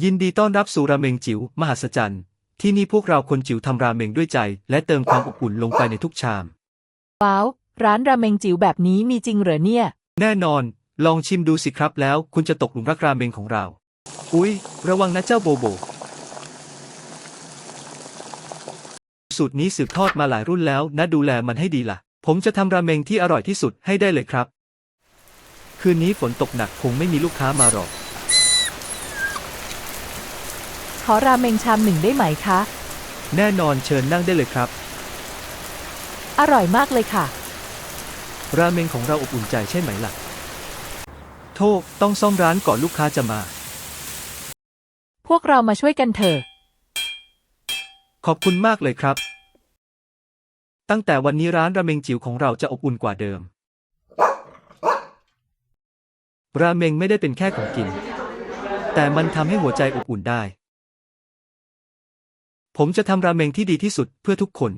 ยินดีต้อนรับสู่ราเมงจิ๋วมหัศจรรย์ ที่นี่พวกเราคนจิ๋วทำราเมงด้วยใจ และเติมความอบอุ่นลงไปในทุกชาม ว้าว ร้านราเมงจิ๋วแบบนี้มีจริงเหรอเนี่ย แน่นอน ลองชิมดูสิครับแล้วคุณจะตกหลุมรักราเมงของเรา อุ๊ย ระวังนะเจ้าโบโบ สูตรนี้สืบทอดมาหลายรุ่นแล้วนะดูแลมันให้ดีล่ะ ผมจะทำราเมงที่อร่อยที่สุดให้ได้เลยครับ คืนนี้ฝนตกหนักคงไม่มีลูกค้ามาหรอก ขอราเมงชามหนึ่งได้ไหมคะ แน่นอนเชิญนั่งได้เลยครับ อร่อยมากเลยค่ะ ราเมงของเราอบอุ่นใจใช่ไหมล่ะ โทษต้องซ่อมร้านก่อนลูกค้าจะมา พวกเรามาช่วยกันเถอะ ขอบคุณมากเลยครับ ตั้งแต่วันนี้ร้านราเมงจิ๋วของเราจะอบอุ่นกว่าเดิม ราเมงไม่ได้เป็นแค่ของกิน แต่มันทำให้หัวใจอบอุ่นได้ ผมจะทำราเมงที่ดีที่สุดเพื่อทุกคน